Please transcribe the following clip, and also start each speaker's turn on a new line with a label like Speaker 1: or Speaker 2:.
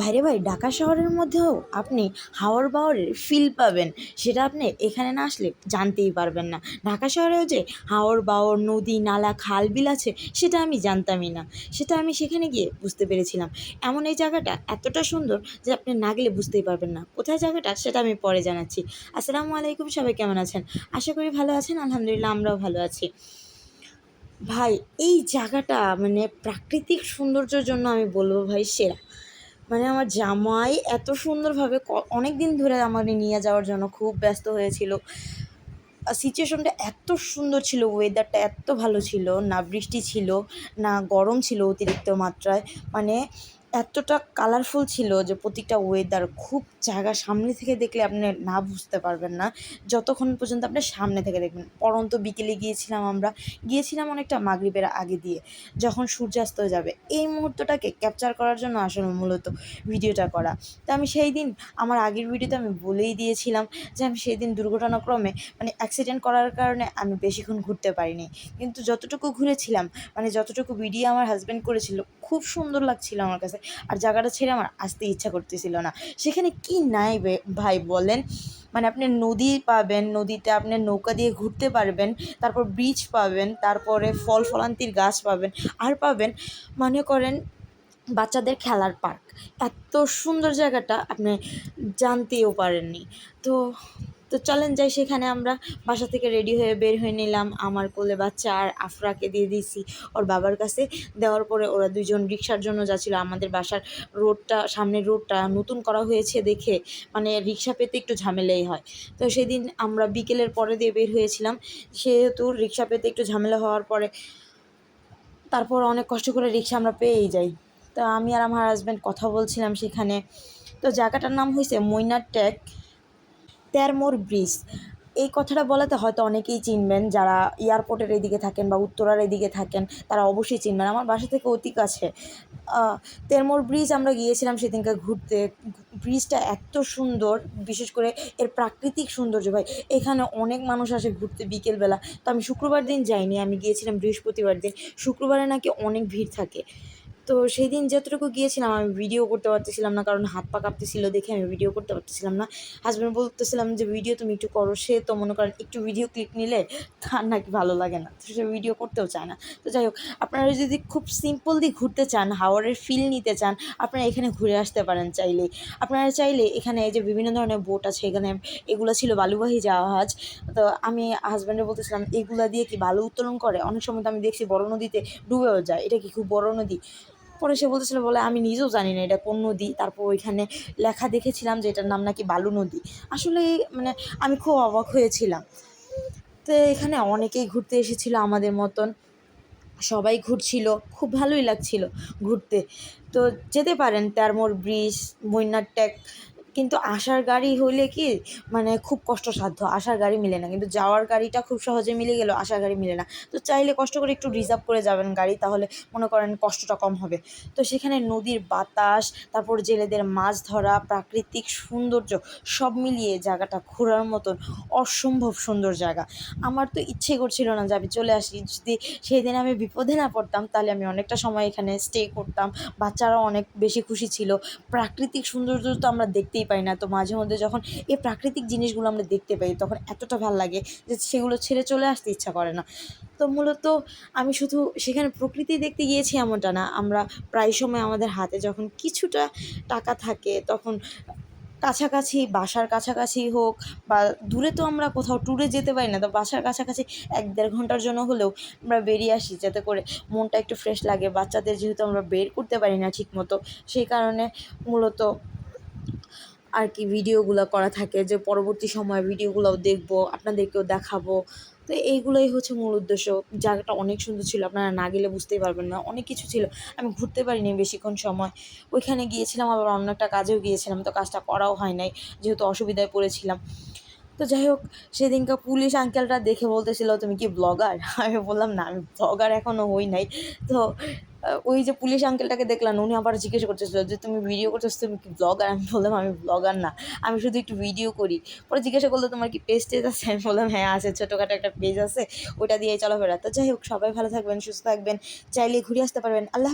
Speaker 1: ভাইরে ভাই, ঢাকা শহরের মধ্যেও আপনি হাওর বাওরের ফিল পাবেন। সেটা আপনি এখানে না আসলে জানতেই পারবেন না। ঢাকা শহরেও যে হাওর বাওর, নদী, নালা, খাল বিল আছে, সেটা আমি জানতামই না। সেটা আমি সেখানে গিয়ে বুঝতে পেরেছিলাম। এমন এই জায়গাটা এতটা সুন্দর যে আপনি না গেলে বুঝতেই পারবেন না। কোথায় জায়গাটা, সেটা আমি পরে জানাচ্ছি। আসসালামু আলাইকুম, সবাই কেমন আছেন? আশা করি ভালো আছেন, আলহামদুলিল্লাহ আমরাও ভালো আছি। ভাই, এই জায়গাটা মানে প্রাকৃতিক সৌন্দর্যের জন্য আমি বলব ভাই সেরা। মানে আমার জামাই এত সুন্দরভাবে অনেক দিন ধরে আমাকে নিয়ে যাওয়ার জন্য খুব ব্যস্ত হয়েছিল। সিচুয়েশনটা এত সুন্দর ছিল ওয়েদারটা এত ভালো ছিল, না বৃষ্টি ছিল, না গরম ছিল অতিরিক্ত মাত্রায়। মানে এতটা কালারফুল ছিল যে প্রতিটা ওয়েদার খুব জায়গা সামনে থেকে দেখলে আপনি না বুঝতে পারবেন না। যতক্ষণ পর্যন্ত আপনি সামনে থেকে দেখবেন। পরন্ত বিকেলে গিয়েছিলাম আমরা। গিয়েছিলাম অনেকটা মাগরিবের আগে দিয়ে, যখন সূর্যাস্ত যাবে। এই মুহূর্তটাকে ক্যাপচার করার জন্য আসলে মূলত ভিডিওটা করা। তো আমি সেই দিন, আমার আগের ভিডিওতে আমি বলেই দিয়েছিলাম যে আমি সেই দিন দুর্ঘটনাক্রমে মানে অ্যাক্সিডেন্ট করার কারণে আমি বেশিক্ষণ ঘুরতে পারিনি। কিন্তু যতটুকু ঘুরেছিলাম মানে যতটুকু ভিডিও আমার হাজব্যান্ড করেছিল, খুব সুন্দর লাগছিল আমার কাছে। আর জায়গাটা ছেড়ে আমার আসতে ইচ্ছা করতেছিল না। সেখানে কি নাই ভাই বলেন? মানে আপনি নদী পাবেন, নদীতে আপনি নৌকা দিয়ে ঘুরতে পারবেন, তারপর ব্রিজ পাবেন, তারপরে ফল ফলান্তির গাছ পাবেন, আর পাবেন, মনে করেন, বাচ্চাদের খেলার পার্ক এত সুন্দর জায়গাটা আপনি জানতেও পারেননি। তো তো চলেন যাই, সেখানে আমরা বাসা থেকে রেডি হয়ে বের হয়ে নিলাম। আমার কোলে বাচ্চা আর আফরাকে দিয়ে দিয়েছি। ওর বাবার কাছে দেওয়ার পরে ওরা দুজন রিক্সার জন্য যাচ্ছিল। আমাদের বাসার রোডটা, সামনের রোডটা নতুন করা হয়েছে দেখে মানে রিক্সা পেতে একটু ঝামেলাই হয়। তো সেদিন আমরা বিকেলের পরে দিয়ে বের হয়েছিলাম। সেহেতু রিক্সা পেতে একটু ঝামেলা হওয়ার পরে তারপর অনেক কষ্ট করে রিক্সা আমরা পেয়েই যাই। তো আমি আর আমার হাজব্যান্ড কথা বলছিলাম সেখানে। তো জায়গাটার নাম হয়েছে মইনার তেরমোর ব্রিজ। এই কথাটা বলাতে হয়তো অনেকেই চিনবেন, যারা এয়ারপোর্টের এদিকে থাকেন বা উত্তরার এদিকে থাকেন, তারা অবশ্যই চিনবেন। আমার বাসা থেকে অতি কাছে। তেরমোর ব্রিজ আমরা গিয়েছিলাম সেদিনকে ঘুরতে। ব্রিজটা এত সুন্দর, বিশেষ করে এর প্রাকৃতিক সৌন্দর্য ভাই। এখানে অনেক মানুষ আসে ঘুরতে বিকেলবেলা। তো আমি শুক্রবার দিন যাইনি, আমি গিয়েছিলাম বৃহস্পতিবার দিন। শুক্রবারে নাকি অনেক ভিড় থাকে। তো সেই দিন যতটুকু গিয়েছিলাম, আমি ভিডিও করতে পারতেছিলাম না, কারণ হাত পা কাঁপতেছিল দেখে আমি ভিডিও করতে পারতেছিলাম না। হাজব্যান্ড বলতেছিলাম যে ভিডিও তুমি একটু করো, সে তো মনে করেন একটু ভিডিও ক্লিক নিলে তার নাকি ভালো লাগে না। তো সে ভিডিও করতেও চায় না। তো যাই হোক, আপনারা যদি খুব সিম্পল দিয়ে ঘুরতে চান হাওয়ারের ফিল নিতে চান, আপনারা এখানে ঘুরে আসতে পারেন চাইলে। আপনারা চাইলে এখানে এই যে বিভিন্ন ধরনের বোট আছে, এখানে এগুলো ছিল বালুবাহী জাহাজ। তো আমি হাজব্যান্ডে বলতেছিলাম, এগুলা দিয়ে কি বালু উত্তোলন করে? অনেক সময় তো আমি দেখছি বড় নদীতে ডুবেও যায়, এটা কি খুব বড় নদী? পরে সে বলতেছিল, বলে, আমি নিজেও জানি না, এটা কোন নদী? তারপর ওইখানে লেখা দেখেছিলাম যে এটার নাম নাকি বালু নদী। আসলে মানে আমি খুব অবাক হয়েছিলাম। তো এখানে অনেকেই ঘুরতে এসেছিল আমাদের মতন। সবাই ঘুরছিল, খুব ভালোই লাগছিল ঘুরতে। তো যেতে পারেন তেরমোর ব্রিজ বন্যার ট্যাক কিন্তু আসার গাড়ি হইলে কি মানে খুব কষ্টসাধ্য আসার গাড়ি মিলে না। কিন্তু যাওয়ার গাড়িটা খুব সহজে মিলে গেলেও আসার গাড়ি মিলে না। তো চাইলে কষ্ট করে একটু রিজার্ভ করে যাবেন গাড়ি, তাহলে মনে করেন কষ্টটা কম হবে। তো সেখানে নদীর বাতাস, তারপর জেলেদের মাছ ধরা, প্রাকৃতিক সৌন্দর্য, সব মিলিয়ে জায়গাটা ঘোরার মতন অসম্ভব সুন্দর জায়গা। আমার তো ইচ্ছে করছিল না যে আমি চলে আসি। যদি সেই দিন আমি বিপদে না পড়তাম, তাহলে আমি অনেকটা সময় এখানে স্টে করতাম। বাচ্চারাও অনেক বেশি খুশি ছিল। প্রাকৃতিক সৌন্দর্য তো আমরা দেখতেই পাই না। তো মাঝে মধ্যে যখন এই প্রাকৃতিক জিনিসগুলো আমরা দেখতে পাই, তখন এতটা ভালো লাগে যে সেগুলো ছেড়ে চলে আসতে ইচ্ছা করে না। তো মূলত আমি শুধু সেখানে প্রকৃতি দেখতে গিয়েছি এমনটা না, আমরা প্রায় সময় আমাদের হাতে যখন কিছুটা টাকা থাকে, তখন কাছাকাছি বাসার কাছাকাছি হোক বা দূরে তো আমরা কোথাও ট্যুরে যেতে পারি না, তো বাসার কাছাকাছি এক দেড় ঘণ্টার জন্য হলেও আমরা বেরিয়ে আসি যাতে করে মনটা একটু ফ্রেশ লাগে। বাচ্চাদের যেহেতু আমরা বের করতে পারি না ঠিক মতো সেই কারণে মূলত আর কি ভিডিওগুলো করা থাকে যে পরবর্তী সময়ে ভিডিওগুলোও দেখব, আপনাদেরকেও দেখাবো। তো এইগুলোই হচ্ছে মূল উদ্দেশ্য। জায়গাটা অনেক সুন্দর ছিল, আপনারা না গেলে বুঝতেই পারবেন না, অনেক কিছু ছিল। আমি ঘুরতে পারিনি বেশিক্ষণ সময়। ওইখানে গিয়েছিলাম, আবার অন্য একটা কাজেও গিয়েছিলাম, তো কাজটা করাও হয় নাই, যেহেতু অসুবিধায় পড়েছিলাম। তো যাই হোক, সেদিনকে পুলিশ আঙ্কেলটা দেখে বলতেছিল, তুমি কি ব্লগার আমি বললাম, না, আমি ব্লগার এখনও হই নাই। তো ওই যে পুলিশ আঙ্কেলটাকে দেখলাম, উনি আবার জিজ্ঞেস করতেছিল যে, তুমি ভিডিও করতেছো, তুমি কি ব্লগার আমি বললাম, আমি ব্লগার না, আমি শুধু একটু ভিডিও করি। পরে জিজ্ঞাসা করল, তোমার কি পেজ টেজ আছে? আমি বললাম হ্যাঁ আছে, ছোটোখাটো একটা পেজ আছে, ওইটা দিয়ে চলাফেরা। তো যাই হোক, সবাই ভালো থাকবেন, সুস্থ থাকবেন, চাইলে ঘুরে আসতে পারবেন। আল্লাহ